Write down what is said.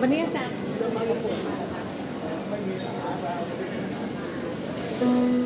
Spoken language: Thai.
วันนี้อาจารย์มาม